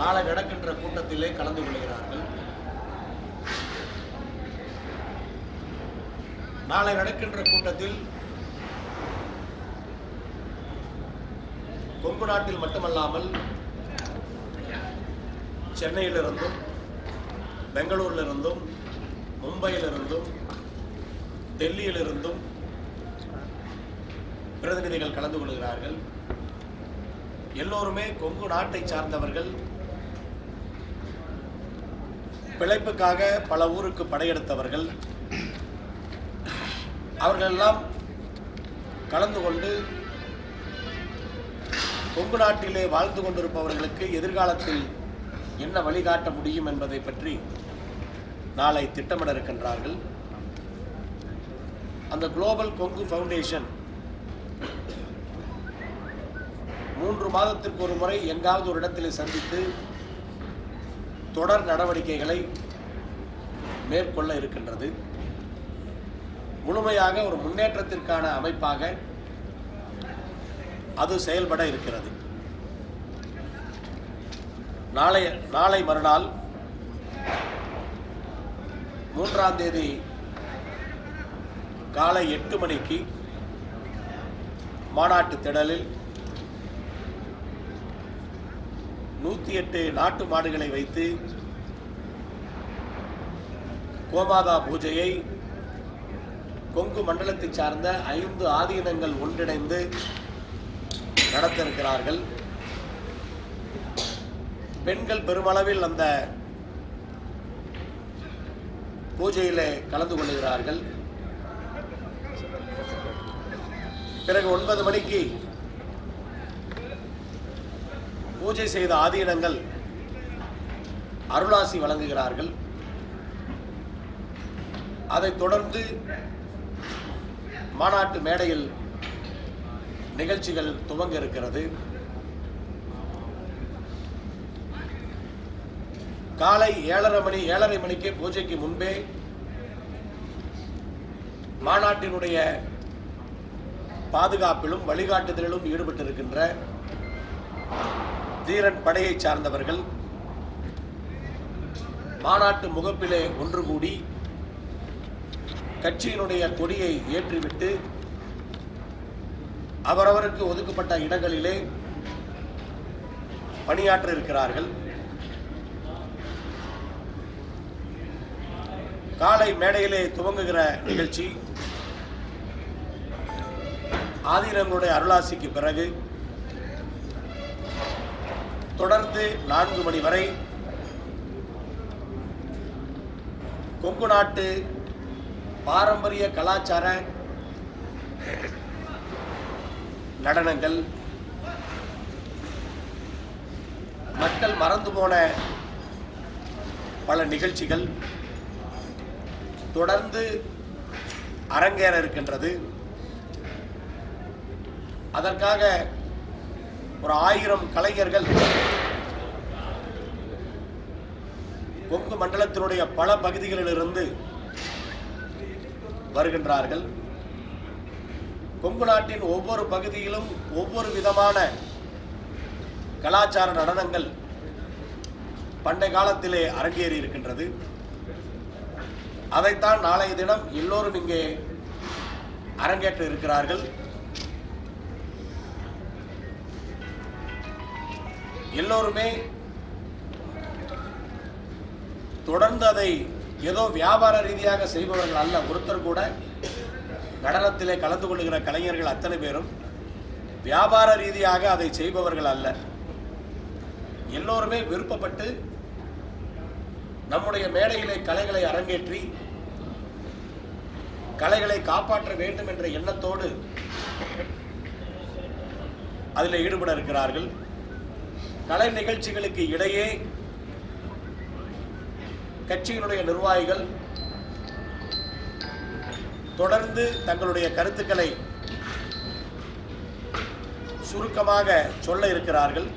நாளை நடக்கின்ற கூட்டத்திலே கலந்து கொள்கிறார்கள். நாளை நடக்கின்ற கூட்டத்தில் கொங்கு நாட்டில் மட்டுமல்லாமல் சென்னையிலிருந்தும் பெங்களூரிலிருந்தும் மும்பையிலிருந்தும் டெல்லியிலிருந்தும் பிரதிநிதிகள் கலந்து கொள்கிறார்கள். எல்லோருமே கொங்கு நாட்டை சார்ந்தவர்கள். பிழைப்புக்காக பல ஊருக்கு படையெடுத்தவர்கள் அவர்களெல்லாம் கலந்து கொண்டு கொங்கு நாட்டிலே வாழ்ந்து கொண்டிருப்பவர்களுக்கு எதிர்காலத்தில் என்ன வழிகாட்ட முடியும் என்பதை பற்றி நாளை திட்டமிட இருக்கின்றார்கள். அந்த குளோபல் கொங்கு ஃபவுண்டேஷன் மூன்று மாதத்திற்கு ஒரு முறை எங்காவது ஒரு இடத்திலே சந்தித்து தொடர் நடவடிக்கைகளை மேற்கொள்ள இருக்கின்றது. முழுமையாக ஒரு முன்னேற்றத்திற்கான அமைப்பாக அது செயல்பட இருக்கிறது. நாளை நாளை மறுநாள் மூன்றாம் தேதி காலை எட்டு மணிக்கு மாநாட்டு திடலில் நூற்றி எட்டு நாட்டு மாடுகளை வைத்து கோமாதா பூஜையை கொங்கு மண்டலத்தை சார்ந்த ஐந்து ஆதீனங்கள் ஒன்றிணைந்து நடத்த இருக்கிறார்கள் பெண்கள் பெருமளவில் அந்த பூஜையில் கலந்து கொள்கிறார்கள். பிறகு ஒன்பது மணிக்கு பூஜை செய்த ஆதீனங்கள் அருளாசி வழங்குகிறார்கள். அதைத் தொடர்ந்து மாநாட்டு மேடையில் நிகழ்ச்சிகள் துவங்க இருக்கிறது. காலை ஏழரை மணி ஏழரை மணிக்கு பூஜைக்கு முன்பே மாநாட்டினுடைய பாதுகாப்பிலும் வழிகாட்டுதலிலும் ஈடுபட்டிருக்கின்ற தீரன் படையை சார்ந்தவர்கள் மாநாட்டு முகப்பிலே ஒன்று கூடி கட்சியினுடைய கொடியை ஏற்றிவிட்டு அவரவருக்கு ஒதுக்கப்பட்ட இடங்களிலே பணியாற்ற இருக்கிறார்கள். காலை மேடையிலே துவங்குகிற நிகழ்ச்சி ஆதிரங்களுடைய அருளாசிக்கு பிறகு தொடர்ந்து நான்கு மணி வரை கொங்கு நாட்டு பாரம்பரிய கலாச்சார நடனங்கள் மக்கள் மறந்து போன பல நிகழ்ச்சிகள் தொடர்ந்து அரங்கேற இருக்கின்றது. அதற்காக ஒரு ஆயிரம் கலைஞர்கள் கொங்கு மண்டலத்தினுடைய பல பகுதிகளிலிருந்து வருகின்றார்கள். கொங்கு நாட்டின் ஒவ்வொரு பகுதியிலும் ஒவ்வொரு விதமான கலாச்சார நடனங்கள் பண்டை காலத்திலே அரங்கேறி இருக்கின்றது. அதைத்தான் நாளைய தினம் எல்லோரும் இங்கே அரங்கேற்ற இருக்கிறார்கள். எல்லோருமே தொடர்ந்து அதை ஏதோ வியாபார ரீதியாக செய்பவர்கள் அல்ல ஒருத்தர் கூட நடனத்திலே கலந்து கொள்ளுகிற கலைஞர்கள் அத்தனை பேரும் வியாபார ரீதியாக அதை செய்பவர்கள் அல்ல. எல்லோருமே விருப்பப்பட்டு நம்முடைய மேடையிலே கலைகளை அரங்கேற்றி கலைகளை காப்பாற்ற வேண்டும் என்ற எண்ணத்தோடு அதில் ஈடுபட இருக்கிறார்கள். கலை நிகழ்ச்சிகளுக்கு இடையே கட்சியினுடைய நிர்வாகிகள் தொடர்ந்து தங்களுடைய கருத்துக்களை சுருக்கமாக சொல்ல இருக்கிறார்கள்.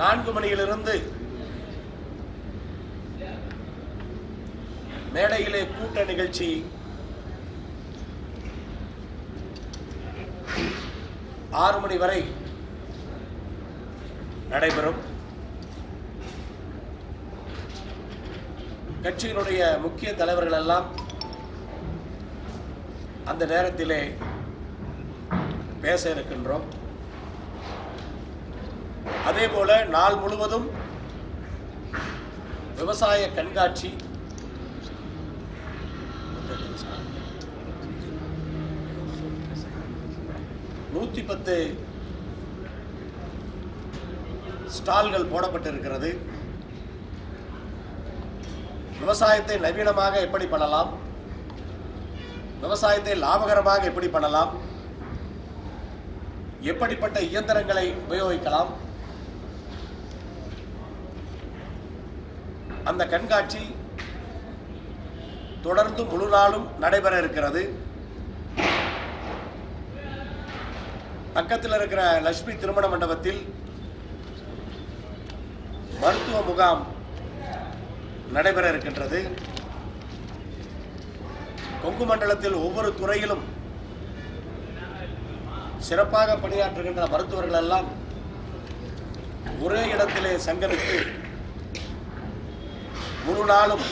நான்கு மணியிலிருந்து மேடையிலே கூட்ட நிகழ்ச்சி ஆறு மணி வரை நடைபெறும். கட்சியினுடைய முக்கிய தலைவர்கள் எல்லாம் அந்த நேரத்திலே பேச இருக்கின்றோம். அதே போல நாள் முழுவதும் விவசாய கண்காட்சி நூற்றி பத்து ஸ்டால்கள் போடப்பட்டிருக்கிறது. விவசாயத்தை நவீனமாக எப்படி பண்ணலாம்? விவசாயத்தை லாபகரமாக எப்படி பண்ணலாம்? எப்படிப்பட்ட இயந்திரங்களை உபயோகிக்கலாம்? அந்த கண்காட்சி தொடர்ந்து முழு நாளும் நடைபெற இருக்கிறது. பக்கத்தில் இருக்கிற லட்சுமி திருமண மண்டபத்தில் மருத்துவ முகாம் நடைபெற இருக்கின்றது. கொங்கு மண்டலத்தில் ஒவ்வொரு துறையிலும் சிறப்பாக பணியாற்றுகின்ற மருத்துவர்கள் எல்லாம் ஒரே இடத்திலே சங்கமித்து முழு நாளும்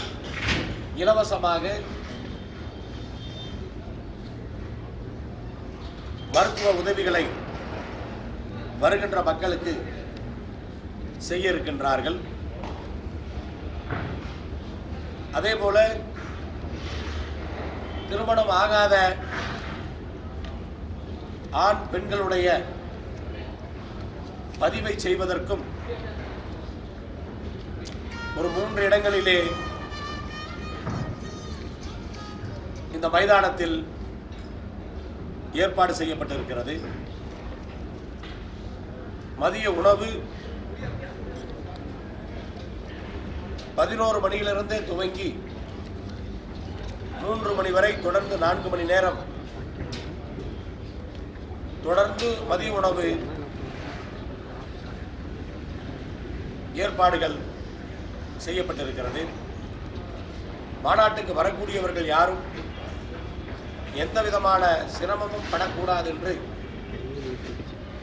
இலவசமாக மருத்துவ உதவிகளை வருகின்ற மக்களுக்கு செய்ய இருக்கின்றார்கள். அதே போல திருமணம் ஆகாத ஆண் பெண்களுடைய பதிவை செய்வதற்கும் ஒரு மூன்று இடங்களிலே இந்த மைதானத்தில் ஏற்பாடு செய்யப்பட்டிருக்கிறது. மதிய உணவு பதினோரு மணியிலிருந்தே துவங்கி மூன்று மணி வரை தொடர்ந்து நான்கு மணி நேரம் தொடர்ந்து மதிய உணவு ஏற்பாடுகள் செய்யப்பட்டிருக்கிறது. மாநாட்டுக்கு வரக்கூடியவர்கள் யாரும் எந்த விதமான சிரமமும் படக்கூடாது என்று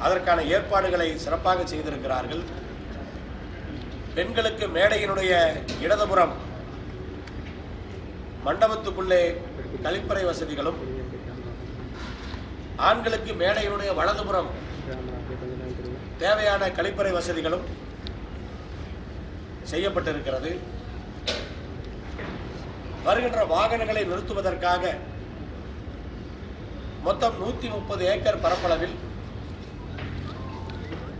அதற்கான ஏற்பாடுகளை சிறப்பாக செய்திருக்கிறார்கள். பெண்களுக்கு மேடையினுடைய இடதுபுறம் மண்டபத்துக்குள்ளே கழிப்பறை வசதிகளும் ஆண்களுக்கு மேடையினுடைய வலதுபுறம் தேவையான கழிப்பறை வசதிகளும் செய்யப்பட்டிருக்கிறது. வருகின்ற வாகனங்களை நிறுத்துவதற்காக மொத்தம் நூத்தி முப்பது ஏக்கர் பரப்பளவில்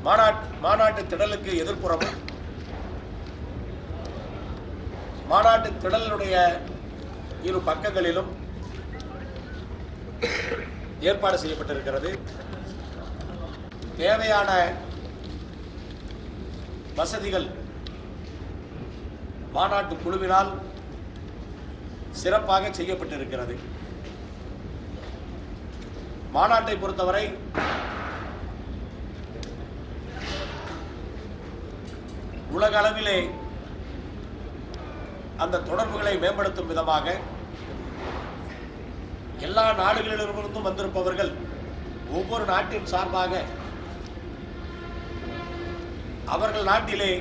மாநாட் மாநாட்டு திடலுக்கு எதிர்ப்புறமும் மாநாட்டு திடலுடைய இரு பக்கங்களிலும் ஏற்பாடு செய்யப்பட்டிருக்கிறது. தேவையான வசதிகள் மாநாட்டு குழுவினால் சிறப்பாக செய்யப்பட்டிருக்கிறது. மாநாட்டை பொறுத்தவரை உலக அளவிலே அந்த தொடர்புகளை மேம்படுத்தும் விதமாக எல்லா நாடுகளிலிருந்தும் வந்திருப்பவர்கள் ஒவ்வொரு நாட்டின் சார்பாக அவர்கள் நாட்டிலே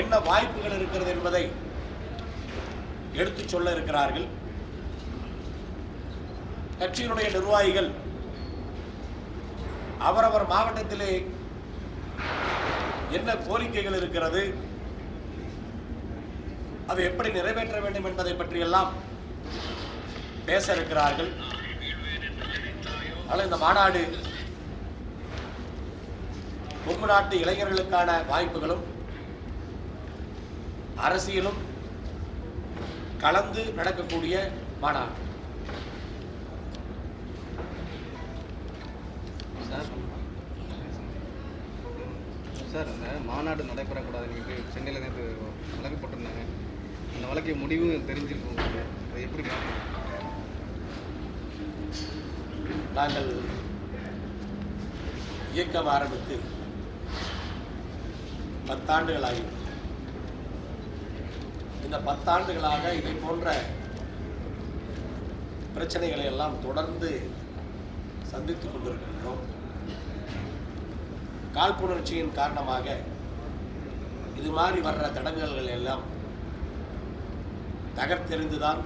என்ன வாய்ப்புகள் இருக்கிறது என்பதை எடுத்துச் சொல்ல இருக்கிறார்கள். கட்சியினுடைய நிர்வாகிகள் அவரவர் மாவட்டத்திலே என்ன கோரிக்கைகள் இருக்கிறது? அதை எப்படி நிறைவேற்ற வேண்டும் என்பதை பற்றியெல்லாம் பேச இருக்கிறார்கள். ஆனால் இந்த மாநாடு கொங்கு நாட்டு இளைஞர்களுக்கான வாய்ப்புகளும் அரசியலும் கலந்து நடக்கக்கூடிய மாநாடு. சார் அந்த மாநாடு நடைபெறக்கூடாது நீங்கள் சென்னையில் நேற்று வழக்கு போட்டிருந்தாங்க. அந்த வழக்கு முடிவு தெரிஞ்சிருக்கும் உங்களுக்கு அதை எப்படி நாங்கள் இயக்கம் ஆரம்பித்து பத்தாண்டுகள் ஆகிவிட்டது இந்த பத்தாண்டுகளாக இதை போன்ற பிரச்சனைகளை எல்லாம் தொடர்ந்து சந்தித்துக் கொண்டிருக்கின்றோம். காழ்ப்புணர்ச்சியின் காரணமாக இது மாதிரி வர்ற தடங்கல்கள் எல்லாம் தகர்த்தெறிந்துதான்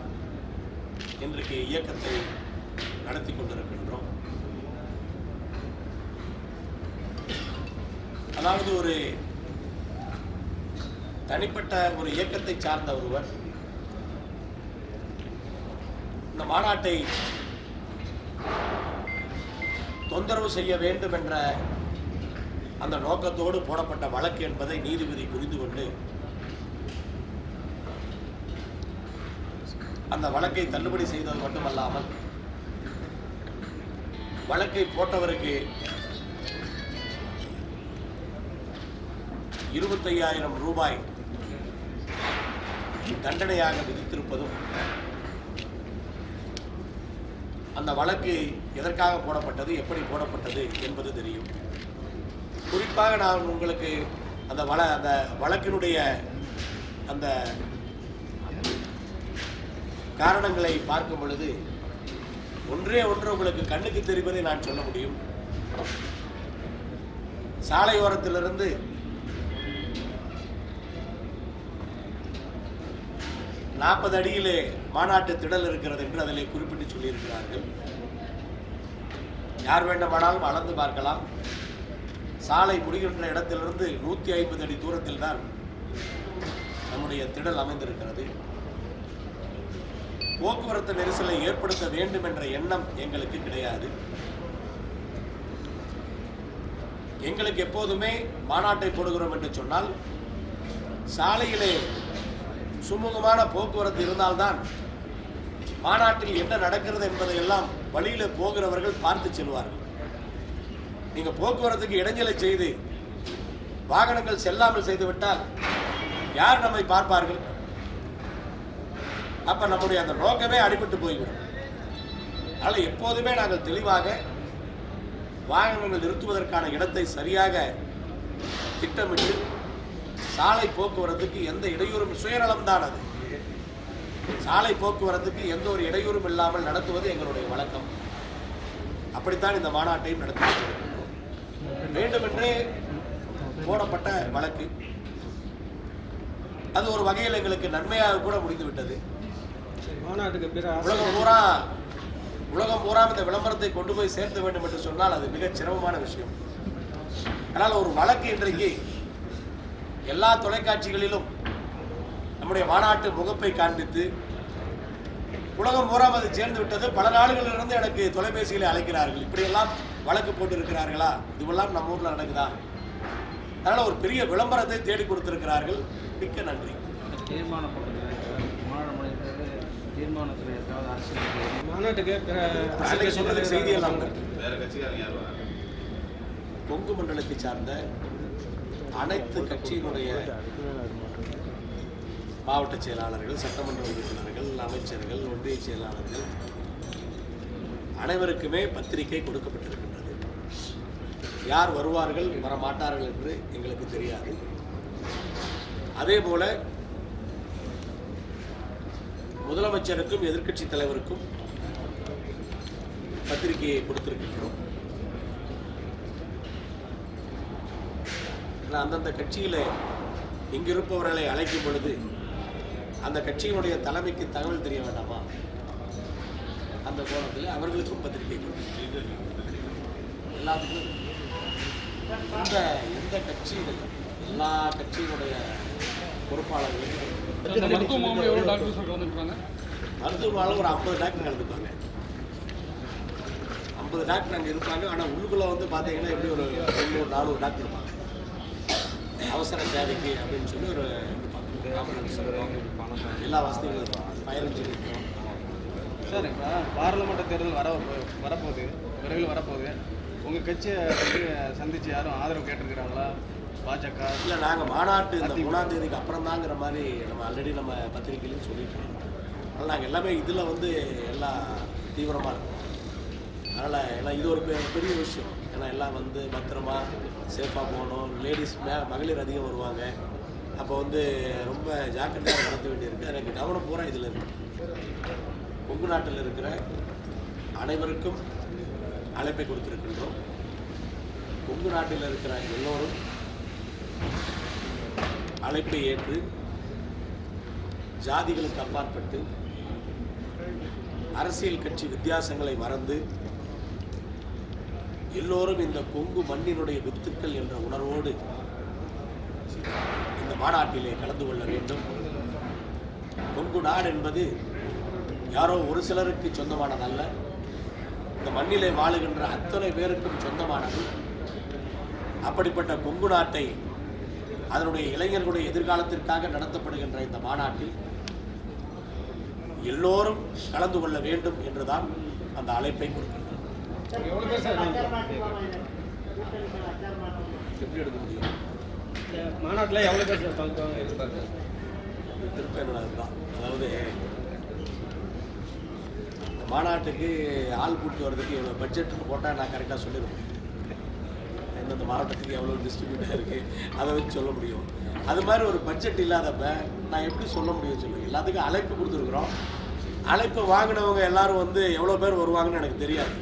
இன்றைக்கு இயக்கத்தை நடத்தி கொண்டிருக்கின்றோம். அதாவது ஒரு தனிப்பட்ட ஒரு இயக்கத்தை சார்ந்த ஒருவர் இந்த மாநாட்டை தொந்தரவு செய்ய வேண்டும் என்ற அந்த நோக்கத்தோடு போடப்பட்ட வழக்கு என்பதை நீதிபதி புரிந்து கொண்டு அந்த வழக்கை தள்ளுபடி செய்தது மட்டுமல்லாமல் வழக்கை போட்டவருக்கு இருபத்தையாயிரம் ரூபாய் தண்டனையாக விதித்திருப்பதும் அந்த வழக்கு எதற்காக போடப்பட்டது எப்படி போடப்பட்டது என்பது தெரியும். குறிப்பாக நான் உங்களுக்கு அந்த வள அந்த வழக்கினுடைய அந்த காரணங்களை பார்க்கும் பொழுது ஒன்றே ஒன்று உங்களுக்கு கண்ணுக்கு தெரிவதை நான் சொல்ல முடியும். சாலையோரத்திலிருந்து நாற்பது அடியிலே மாநாட்டு திடல் இருக்கிறது என்று அதிலே குறிப்பிட்டு சொல்லியிருக்கிறார்கள். யார் வேண்டுமானாலும் அளந்து பார்க்கலாம். சாலை முடிகின்ற இடத்திலிருந்து நூற்றி ஐம்பது அடி தூரத்தில் தான் நம்முடைய திடல் அமைந்திருக்கிறது. போக்குவரத்து நெரிசலை ஏற்படுத்த வேண்டும் என்ற எண்ணம் எங்களுக்கு கிடையாது. எங்களுக்கு எப்போதுமே மாநாட்டை போடுகிறோம் என்று சொன்னால் சாலையிலே சுமூகமான போக்குவரத்து இருந்தால்தான் மாநாட்டில் என்ன நடக்கிறது என்பதை எல்லாம் போகிறவர்கள் பார்த்து செல்வார்கள். நீங்க போக்குவரத்துக்கு இடைஞ்சலை செய்து வாகனங்கள் செல்லாமல் செய்து விட்டால் யார் நம்மை பார்ப்பார்கள்? அப்ப நம்முடைய அந்த நோக்கமே அடிபட்டு போய்விடும். அதனால எப்போதுமே நாங்கள் தெளிவாக வாகனங்கள் நிறுத்துவதற்கான இடத்தை சரியாக திட்டமிட்டு சாலை போக்குவரத்துக்கு எந்த இடையூறும் சுயநலம் தான் அது. சாலை போக்குவரத்துக்கு எந்த ஒரு இடையூறும் இல்லாமல் நடத்துவது எங்களுடைய வழக்கம். அப்படித்தான் இந்த மாநாட்டையும் நடத்தி வேண்டுமென்றே போடப்பட்ட வழக்கு. அது ஒரு வகையில் எங்களுக்கு நன்மையாக கூட முடிந்து விட்டது உலகம் பூரா உலகம் பூரா இந்த விளம்பரத்தை கொண்டு போய் சேர்த்த வேண்டும் என்று சொன்னால் அது மிகச் சிரமமான விஷயம். ஆனால் ஒரு வழக்கு இன்றைக்கு எல்லா தொலைக்காட்சிகளிலும் நம்முடைய மாநாட்டு முகப்பை காண்பித்து உலகம் பூரா அது சேர்ந்து விட்டது. பல நாடுகளிலிருந்து எனக்கு தொலைபேசியில் அழைக்கிறார்கள். இப்படியெல்லாம் வழக்கு போட்டு இருக்கிறார்களா இதுவெல்லாம் நம்ம ஊரில் நடக்குதா? அதனால் ஒரு பெரிய விளம்பரத்தை தேடி கொடுத்திருக்கிறார்கள். மிக்க நன்றி. தீர்மானம் மாநாட்டுக்கு சொல்றதுக்கு செய்தி எல்லாம் கொங்கு மண்டலத்தை சார்ந்த அனைத்து கட்சியினுடைய மாவட்ட செயலாளர்கள் சட்டமன்ற உறுப்பினர்கள் அமைச்சர்கள் ஒன்றிய செயலாளர்கள் அனைவருக்குமே பத்திரிகை கொடுக்கப்பட்டிருக்கின்றது யார் வருவார்கள் வர மாட்டார்கள் என்று எங்களுக்கு தெரியாது. அதே போல முதலமைச்சருக்கும் எதிர்க்கட்சி தலைவருக்கும் பத்திரிகையை கொடுத்திருக்கின்றோம். அந்தந்த கட்சியில் இங்கிருப்பவர்களை அழைக்கும் பொழுது அந்த கட்சியினுடைய தலைமைக்கு தகவல் தெரிய வேண்டாமா? அந்த கோணத்தில் அவர்களுக்கும் பத்திரிகை எல்லாத்துக்கும் எந்த எந்த கட்சியில் எல்லா கட்சியினுடைய பொறுப்பாளர்களுக்கும் இந்த மருத்துவ மருத்துவமனையில் ஒரு ஐம்பது டாக்டர் கலந்துப்பாங்க ஐம்பது டாக்டர் அங்கே இருப்பாங்க. ஆனால் உள்ளுக்குள்ளே வந்து பார்த்தீங்கன்னா எப்படி ஒரு முந்நூறு நானூறு டாக்டர் இருப்பாங்க. அவசர தேவைக்கு அப்படின்னு சொல்லி ஒரு. எல்லா வசதிகளும் இருக்கும். ஃபயர் இன்ஜின் இருக்கும். சார் பாராளுமன்ற தேர்தல் வர வரப்போகுது. விரைவில் வரப்போகுது. உங்கள் கட்சியை வந்து சந்தித்து யாரும் ஆதரவு கேட்டிருக்கிறாங்களா? பாஜக? இல்லை நாங்கள் மாநாட்டு இந்த மூணாம் தேதிக்கு அப்புறம் தாங்கிற மாதிரி நம்ம ஆல்ரெடி நம்ம பத்திரிகையிலையும் சொல்லிட்டு இருக்கோம் அதனால் நாங்கள் எல்லாமே இதில் வந்து எல்லாம் தீவிரமாக இருக்கோம். அதனால் ஏன்னா இது ஒரு பெ- பெரிய விஷயம். ஏன்னா எல்லாம் வந்து பத்திரமா சேஃபாக போகணும். லேடிஸ் மே மகளிர் அதிகம் வருவாங்க. அப்போ வந்து ரொம்ப ஜாக்கிரதையாக நடத்த வேண்டியிருக்கு. எனக்கு கவனம் பூரா இதில் இருக்கு. கொங்கு நாட்டில் இருக்கிற அனைவருக்கும் அழைப்பை கொடுத்திருக்கின்றோம். கொங்கு நாட்டில் இருக்கிற எல்லோரும் அழைப்பை ஏற்று ஜாதிகளுக்கு அப்பாற்பட்டு அரசியல் கட்சி வித்தியாசங்களை மறந்து எல்லோரும் இந்த கொங்கு மண்ணினுடைய வித்துக்கள் என்ற உணர்வோடு இந்த மாநாட்டிலே கலந்து கொள்ள வேண்டும். கொங்கு நாடு என்பது யாரோ ஒரு சிலருக்கு சொந்தமானதல்ல. இந்த மண்ணிலே வாழுகின்ற அத்தனை பேருக்கும் சொந்தமானது. அப்படிப்பட்ட கொங்கு நாட்டை அதனுடைய இளைஞர்களுடைய எதிர்காலத்திற்காக நடத்தப்படுகின்ற இந்த மாநாட்டில் எல்லோரும் கலந்து கொள்ள வேண்டும் என்றுதான் அந்த அழைப்பை கொடுக்கின்றோம் எப்படி எடுக்க முடியும்? மாநாட்டில் எவ்வளோ பேர் தான் அதாவது மாநாட்டுக்கு ஆள் கூட்டு வர்றதுக்கு இவ்வளோ பட்ஜெட்னு போட்டால் நான் கரெக்டாக சொல்லிடுவேன். எந்தெந்த மாவட்டத்துக்கு எவ்வளோ டிஸ்ட்ரிபியூட்டாக இருக்குது அதை வச்சு சொல்ல முடியும். அது மாதிரி ஒரு பட்ஜெட் இல்லாதப்ப நான் எப்படி சொல்ல முடியும் சொல்லுங்கள் எல்லாத்துக்கும் அழைப்பு கொடுத்துருக்குறோம். அழைப்பு வாங்கினவங்க எல்லாரும் வந்து எவ்வளோ பேர் வருவாங்கன்னு எனக்கு தெரியாது.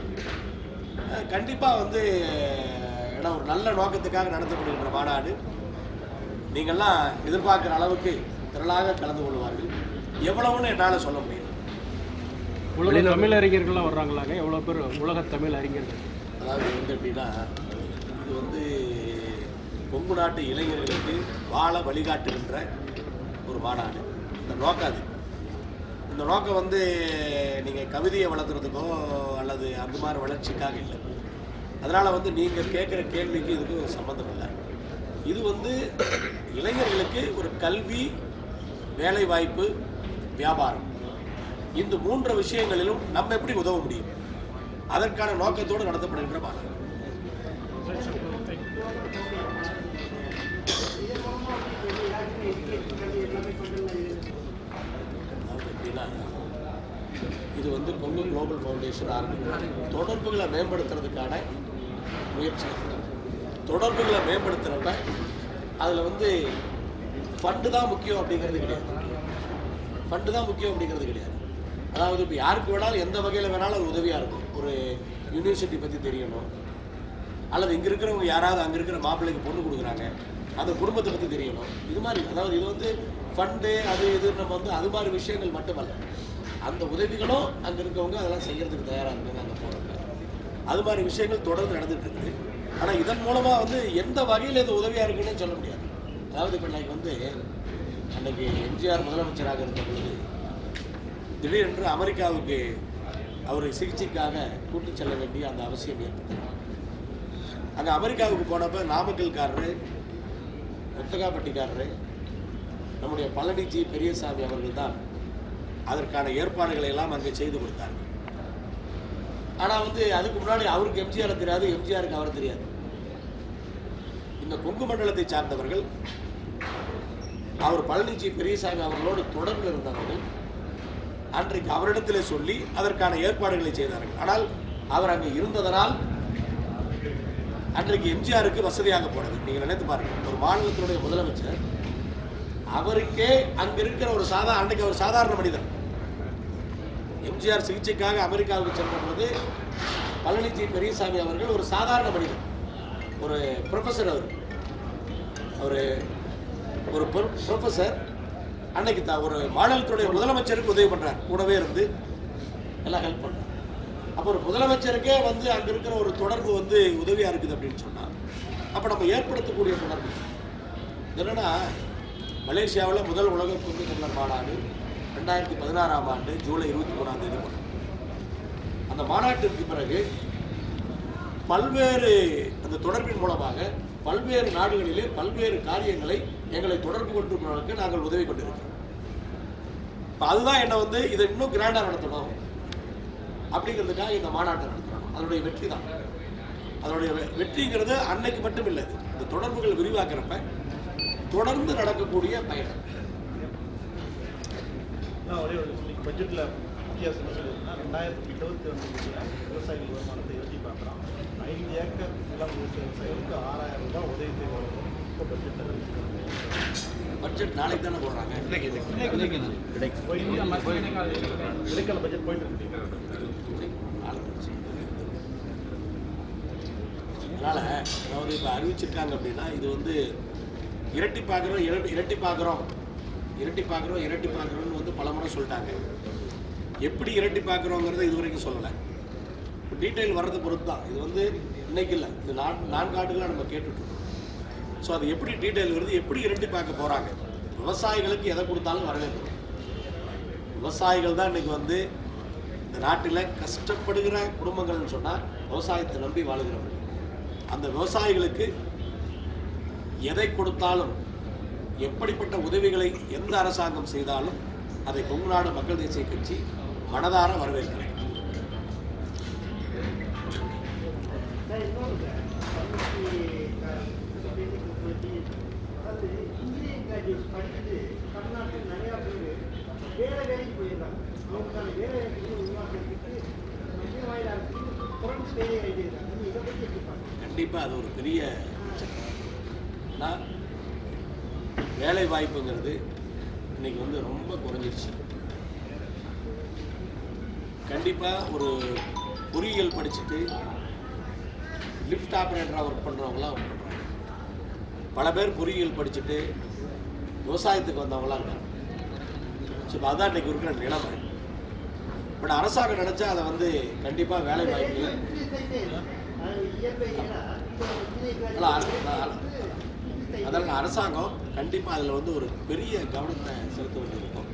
கண்டிப்பாக வந்து ஏன்னா ஒரு நல்ல நோக்கத்துக்காக நடத்தப்படுகின்ற மாநாடு. நீங்கள்லாம் எதிர்பார்க்குற அளவுக்கு திரளாக கலந்து கொள்வார்கள். எவ்வளவுன்னு என்னால் சொல்ல முடியும் உலக தமிழ் அறிஞர்கள்லாம் வர்றாங்களாங்க? எவ்வளோ பேர் உலக தமிழ் அறிஞர்கள்? அதாவது வந்து எப்படின்னா இது வந்து கொங்கு நாட்டு இளைஞர்களுக்கு வாழ வழிகாட்டுகின்ற ஒரு மாநாடு. இந்த நோக்கம் அது. இந்த நோக்கம் வந்து நீங்கள் கவிதையை வளர்க்குறதுக்கோ அல்லது அந்த மாதிரி வளர்ச்சிக்காக இல்லை. அதனால் வந்து நீங்கள் கேட்குற கேள்விக்கு இதுக்கு ஒரு சம்மந்தம் இல்லை. இது வந்து இளைஞர்களுக்கு ஒரு கல்வி வேலைவாய்ப்பு வியாபாரம். இந்த மூன்று விஷயங்களிலும் நம்ம எப்படி உதவ முடியும்? அதற்கான நோக்கத்தோடு நடத்தப்படுகின்ற மாநாடு இது வந்து கொங்கு குளோபல் ஃபவுண்டேஷன் ஆரம்பிக்கும் தொடர்புகளை மேம்படுத்துறதுக்கான முயற்சி. தொடர்புகளை மேம்படுத்துகிறப்ப அதில் வந்து ஃபண்டு தான் முக்கியம் அப்படிங்கிறது கிடையாது. ஃபண்டு தான் முக்கியம் அப்படிங்கிறது கிடையாது. அதாவது இப்போ யாருக்கு வேணாலும் எந்த வகையில் வேணாலும் அது உதவியாக இருக்கும். ஒரு யூனிவர்சிட்டி பற்றி தெரியணும். அல்லது இங்கே இருக்கிறவங்க யாராவது அங்கே இருக்கிற மாப்பிள்ளைக்கு பொண்ணு கொடுக்குறாங்க. அந்த குடும்பத்தை பற்றி தெரியணும். இது மாதிரி அதாவது இது வந்து ஃபண்டு அது இது நம்ம வந்து அது மாதிரி விஷயங்கள் மட்டுமல்ல. அந்த உதவிகளும் அங்கே இருக்கவங்க அதெல்லாம் செய்கிறதுக்கு தயாராக இருக்காங்க அங்கே போகிறவங்க அது மாதிரி விஷயங்கள் தொடர்ந்து நடந்துட்டு இருக்குது. ஆனால் இதன் மூலமாக வந்து எந்த வகையில் இது உதவியாக இருக்குன்னு சொல்ல முடியாது. அதாவது இப்போ இன்னைக்கு வந்து அன்னைக்கு எம்ஜிஆர் முதலமைச்சராக இருந்த பொழுது திடீரென்று அமெரிக்காவுக்கு அவர் சிகிச்சைக்காக கூட்டு செல்ல வேண்டிய அந்த அவசியம் ஏற்பட்டது. அங்கே அமெரிக்காவுக்கு போனப்ப நாமக்கல்காரரு முத்தகாப்பட்டிக்காரரு நம்முடைய பழனிஜி பெரியசாமி அவர்கள் தான் அதற்கான ஏற்பாடுகளை எல்லாம் அங்கே செய்து கொடுத்தார் ஆனால் வந்து அதுக்கு முன்னாடி அவருக்கு எம்ஜிஆர் தெரியாது எம்ஜிஆருக்கு அவர் தெரியாது. இந்த கொங்கு மண்டலத்தை சார்ந்தவர்கள் அவர் பழனிஜி பெரியசாமி அவர்களோடு தொடர்பு இருந்தவர்கள் அன்றைக்கு அவரிடத்திலே சொல்லி அதற்கான ஏற்பாடுகளை செய்தார்கள். ஆனால் அவர் அங்கே இருந்ததனால் அன்றைக்கு எம்ஜிஆருக்கு வசதியாக போனது. நீங்கள் நினைத்து பாருங்கள் ஒரு மாநிலத்தினுடைய முதலமைச்சர் அவருக்கே அங்கே இருக்கிற ஒரு சாதா அன்றைக்கு ஒரு சாதாரண மனிதர். எம்ஜிஆர் சிகிச்சைக்காக அமெரிக்காவுக்கு சென்ற போது பழனிஜி பெரியசாமி அவர்கள் ஒரு சாதாரண மனிதர். ஒரு ப்ரொஃபஸர் அவர். அவர் ஒரு ப்ரொஃபஸர் அன்னைக்கு தான் ஒரு மாநிலத்துடைய முதலமைச்சருக்கு உதவி பண்ணுறார் கூடவே இருந்து எல்லாம் ஹெல்ப் பண்ணுறார் அப்போ ஒரு முதலமைச்சருக்கே வந்து அங்கே இருக்கிற ஒரு தொடர்பு வந்து உதவியாக இருக்குது அப்படின்னு சொன்னால் அப்போ நம்ம ஏற்படுத்தக்கூடிய தொடர்பு. என்னென்னா மலேசியாவில் முதல் உலக கொங்கு தமிழர் மாநாடு ரெண்டாயிரத்தி பதினாறாம் ஆண்டு ஜூலை இருபத்தி மூணாம் தேதி அந்த மாநாட்டிற்கு பிறகு பல்வேறு அந்த தொடர்பின் மூலமாக பல்வேறு நாடுகளிலே பல்வேறு காரியங்களை எங்களை தொடர்பு கொண்டு நாங்கள் உதவி கொண்டிருக்கிறோம். இப்போ அதுதான் என்னை வந்து இதை இன்னும் கிராண்டாக நடத்தணும் அப்படிங்கிறதுக்காக இந்த மாநாட்டை நடத்தணும் அதனுடைய வெற்றி தான். அதனுடைய வெ- வெற்றிங்கிறது அன்னைக்கு மட்டும் இல்லை. இந்த தொடர்புகள் விரிவாக்குறப்ப தொடர்ந்து நடக்கக்கூடிய பயணம். நான் ஒரே ஒரு பட்ஜெட்டில் வித்தியாசம் சொல்லியிருந்தா ரெண்டாயிரத்தி இருபத்தி ஒன்றில் விவசாயிகள் வருமானத்தை எழுதி பார்க்குறான் ஐந்து ஏக்கர் நிலம் விவசாயிகளுக்கு ஆறாயிரம் ரூபாய் உதவி தொகை பட்ஜெட் நாளைக்கு தானே போடுறாங்க? இடைக்கால பட்ஜெட் போயிட்டு இருக்கு அதனால் அதாவது இப்போ அறிவிச்சிருக்காங்க அப்படின்னா இது வந்து இரட்டி பார்க்குறோம் இரட்டி இரட்டி பார்க்குறோம். இரட்டி பார்க்குறோம் இரட்டி பார்க்குறோம்னு வந்து பல முறை சொல்லிட்டாங்க. எப்படி இரட்டி பார்க்குறோங்கிறத இது வரைக்கும் சொல்லலை. டீட்டெயில் வர்றது பொறுத்து தான் இது வந்து இன்னைக்கு இல்லை. இது நான் நான்கு ஆண்டுகளாக நம்ம கேட்டுட்ருக்கோம் ஸோ அது எப்படி டீட்டெயில் வருது எப்படி இரட்டி பார்க்க போகிறாங்க விவசாயிகளுக்கு எதை கொடுத்தாலும் வரவேற்கும் விவசாயிகள் தான் இன்னைக்கு வந்து இந்த நாட்டில் கஷ்டப்படுகிற குடும்பங்கள்னு சொன்னால் விவசாயத்தை நம்பி வாழுகிறவர்கள். அந்த விவசாயிகளுக்கு எதை கொடுத்தாலும் எப்படிப்பட்ட உதவிகளை எந்த அரசாங்கம் செய்தாலும் அதை கொங்கு நாடு மக்கள் தேசிய கட்சி மனதார வரவேற்கிறேன் கண்டிப்பாக அது ஒரு பெரிய பிரச்சனை. ஏன்னா வேலை வாய்ப்புங்கிறது இன்னைக்கு வந்து ரொம்ப குறைஞ்சிருச்சு. கண்டிப்பாக ஒரு பொறியியல் படிச்சுட்டு லிஃப்ட் ஆப்ரேட்டராக ஒர்க் பண்ணுறவங்களாம் ஒர்க் பண்ணுறாங்க பல பேர் பொறியியல் படிச்சுட்டு விவசாயத்துக்கு வந்தவங்களாம் இருக்காங்க. ஸோ அதான் இன்னைக்கு இருக்கிற நிலைமை. பட் அரசாங்கம் நினச்சா அதை வந்து கண்டிப்பாக வேலை வாய்ப்பு அது அரசாங்கம் கண்டிப்பாக அதில் வந்து ஒரு பெரிய கவனத்தை செலுத்த வேண்டியிருக்கும்.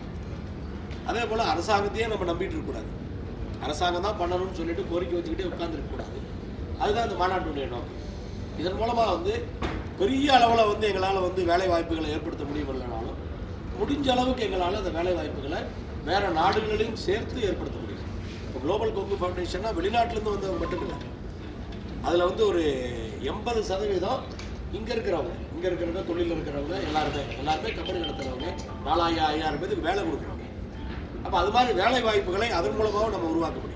அதே போல் அரசாங்கத்தையே நம்ம நம்பிட்டு இருக்கக்கூடாது அரசாங்கம் தான் பண்ணணும்னு சொல்லிட்டு கோரிக்கை வச்சுக்கிட்டே உட்கார்ந்துருக்க கூடாது. அதுதான் இந்த மாநாட்டுடைய நோக்கம். இதன் மூலமாக வந்து பெரிய அளவில் வந்து எங்களால் வந்து வேலை வாய்ப்புகளை ஏற்படுத்த முடியவில்லைனாலும் முடிஞ்ச அளவுக்கு எங்களால் அந்த வேலை வாய்ப்புகளை வேறு நாடுகளையும் சேர்த்து ஏற்படுத்த முடியும் இப்போ குளோபல் கொங்கு ஃபவுண்டேஷன்னா வெளிநாட்டிலேருந்து வந்தவங்க மட்டும் இல்லை அதில் வந்து ஒரு எண்பது சதவீதம் இங்கே இருக்கிறவங்க இங்கே இருக்கிறவங்க தொழிலில் இருக்கிறவங்க எல்லாருமே எல்லாருமே கம்பெனி நடத்துகிறவங்க நாலாயிரம் ஐயாயிரம் பேருக்கு வேலை கொடுக்குறவங்க. அப்போ அது மாதிரி வேலை வாய்ப்புகளை அதன் மூலமாகவும் நம்ம உருவாக்க முடியும்